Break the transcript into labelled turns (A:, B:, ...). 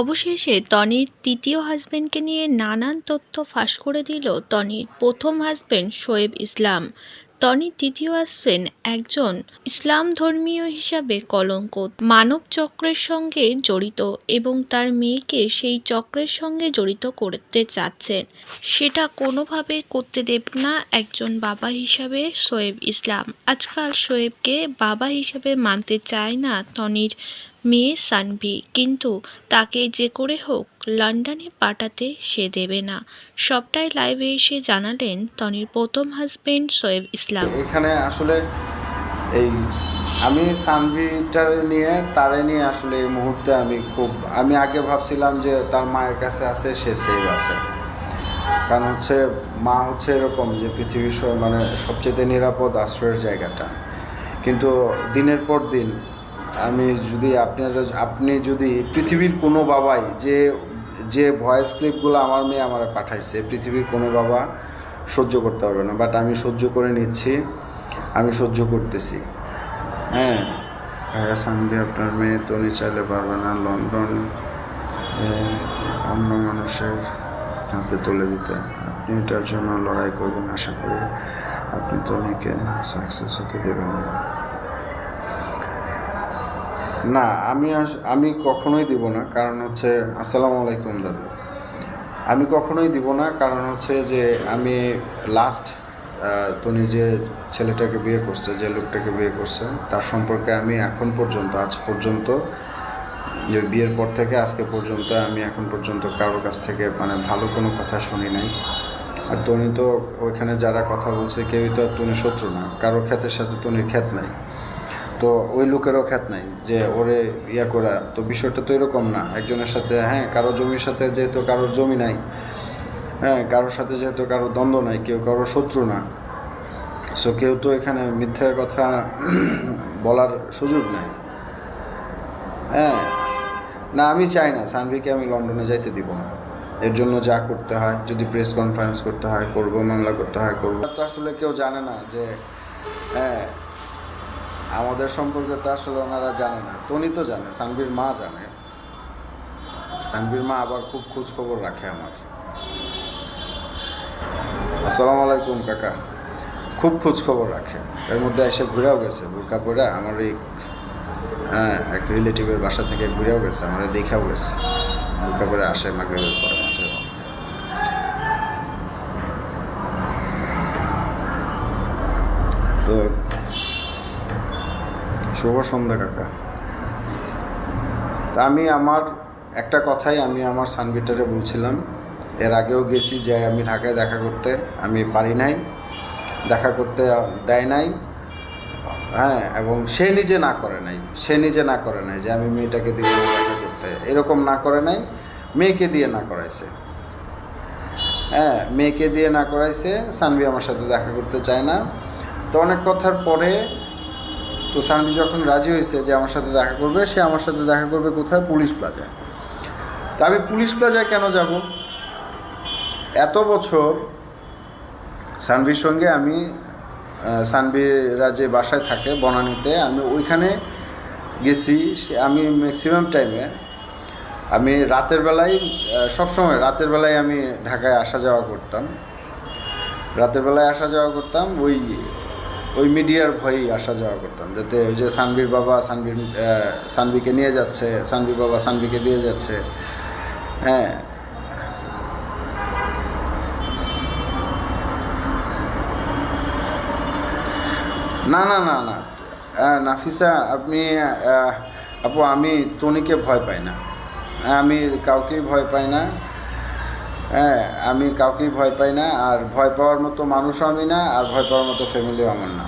A: অবশেষে তনির তৃতীয় হাজবেন্ডকে নিয়ে নানান তথ্য ফাঁস করে দিল তনির প্রথম হাজবেন্ড শোয়েব ইসলাম। তনির তৃতীয় হাজবেন্ড একজন ইসলাম ধর্মীয় হিসাবে কলঙ্ক, মানব চক্রের সঙ্গে জড়িত এবং তার মেয়েকে সেই চক্রের সঙ্গে জড়িত করতে চাচ্ছেন। সেটা কোনোভাবে করতে দেব না একজন বাবা হিসাবে শোয়েব ইসলাম। আজকাল শোয়েবকে বাবা হিসাবে মানতে চায় না তনির মেয়ে সানভি, কিন্তু তাকে যে করে হোক লন্ডনে পাঠাতে সে দেবে না। সবটাই লাইভে এসে জানালেন তনির প্রথম হাজবেন্ড সোয়েব ইসলাম।
B: এখানে আসলে এই আমি সানভিটারে নিয়ে, তারে নিয়ে আসলে এই মুহূর্তে আমি খুব, আমি আগে ভাবছিলাম যে তার মায়ের কাছে আছে, সে সেভ আছে। কারণ হচ্ছে মা হচ্ছে এরকম যে পৃথিবীর মানে সবচেয়ে নিরাপদ আশ্রয়ের জায়গাটা। কিন্তু দিনের পর দিন আমি যদি আপনারা আপনি যদি পৃথিবীর কোনো বাবাই যে যে ভয়েস ক্লিপগুলো আমার মেয়ে আমার পাঠাইছে, পৃথিবীর কোনো বাবা সহ্য করতে পারবে না বাট আমি সহ্য করে নিচ্ছি, আমি সহ্য করতেছি। হ্যাঁ? ভাইয়া সানভি আপনার মেয়ে তনি চাইলে পারবে না, লন্ডন অন্য মানুষের হাতে তুলে দিতে। আপনি এটার জন্য লড়াই করবেন, আশা করি আপনি তো তনিকে সাকসেস হতে দেবেন না। না, আমি আমি কখনোই দিব না, কারণ হচ্ছে, আসসালামু আলাইকুম দাদু। আমি কখনোই দিব না, কারণ হচ্ছে যে আমি লাস্ট তনি যে ছেলেটাকে বিয়ে করছে, যে লোকটাকে বিয়ে করছে, তার সম্পর্কে আমি এখন পর্যন্ত, আজ পর্যন্ত, যে বিয়ের পর থেকে আজকে পর্যন্ত আমি এখন পর্যন্ত কারোর কাছ থেকে মানে ভালো কোনো কথা শুনি নাই। আর তনি তো ওইখানে যারা কথা বলছে, কেউই তো আর তনির শত্রু না কারও খ্যাতের সাথে তনির খ্যাত নাই। তো ওই লোকেরও খ্যাত নাই যে ওরে ইয়া করা। তো বিষয়টা তো এরকম না। একজনের সাথে হ্যাঁ কারও জমির সাথে যেহেতু কারোর জমি নাই হ্যাঁ কারোর সাথে যেহেতু কারোর দ্বন্দ্ব নাই, কেউ কারোর শত্রু না। সো কেউ তো এখানে মিথ্যা কথা বলার সুযোগ নেই। হ্যাঁ না, আমি চাই না সানভিকে আমি লন্ডনে যাইতে দিব না। এর জন্য যা করতে হয়, যদি প্রেস কনফারেন্স করতে হয়, করব, মামলা করতে হয়, করব। তো আসলে কেউ জানে না যে হ্যাঁ আমাদের সম্পর্কে তো আসলে ওনারা জানে না। তনি তো জানে সানভির মা জানে। সানভির মা আবার খুব খোঁজ খবর রাখে আমার। আসসালামু আলাইকুম, কাকা। খুব খোঁজ খবর রাখে। এর মধ্যে এসে ঘুরেও গেছে, বোরকা পরে আমার এই হ্যাঁ এক রিলেটিভের বাসা থেকে ঘুরেও গেছে, আমার দেখাও গেছে। বোরকা পরে আসে মাগরিবের পরে মধ্যে। তো শুভ সন্ধ্যা, কাকা। তা আমি আমার একটা কথাই আমি আমার সানবিটারে বলছিলাম। এর আগেও গেছি যে আমি ঢাকায় দেখা করতে, আমি পারি নাই, দেখা করতে দেয় নাই। হ্যাঁ এবং সে নিজে না করে নাই, সে নিজে না করে নাই যে আমি মেয়েটাকে দিয়ে দেখা করতে। এরকম না করে নাই, মেয়েকে দিয়ে না করাইছে। হ্যাঁ মেয়েকে দিয়ে না করাইছে, সানভি আমার সাথে দেখা করতে চায় না। তো অনেক কথার পরে তো সানভি যখন রাজি হয়েছে যে আমার সাথে দেখা করবে, সে আমার সাথে দেখা করবে কোথায়? পুলিশ প্লাজায়। তো আমি পুলিশ প্লাজায় কেন যাব? এত বছর সানভির সঙ্গে আমি সানভিরা যে বাসায় থাকে বনানীতে, আমি ওইখানে গেছি আমি ম্যাক্সিমাম টাইমে আমি রাতের বেলায় সবসময় রাতের বেলায় আমি ঢাকায় আসা যাওয়া করতাম। রাতের বেলায় আসা যাওয়া করতাম, ওই ওই মিডিয়ার ভয়েই আসা যাওয়া করতাম। যাতে ওই যে সানবির বাবা সানবির সানবিকে নিয়ে যাচ্ছে, সানবির বাবা সানবিকে দিয়ে যাচ্ছে। হ্যাঁ। না না না না। নাফিসা, আপনি আপু, আমি তনিকে ভয় পাই না। আমি কাউকেই ভয় পাই না। হ্যাঁ আমি কাউকেই ভয় পাই না, আর ভয় পাওয়ার মতো মানুষও আমি না, আর ভয় পাওয়ার মতো ফ্যামিলিও আমার না।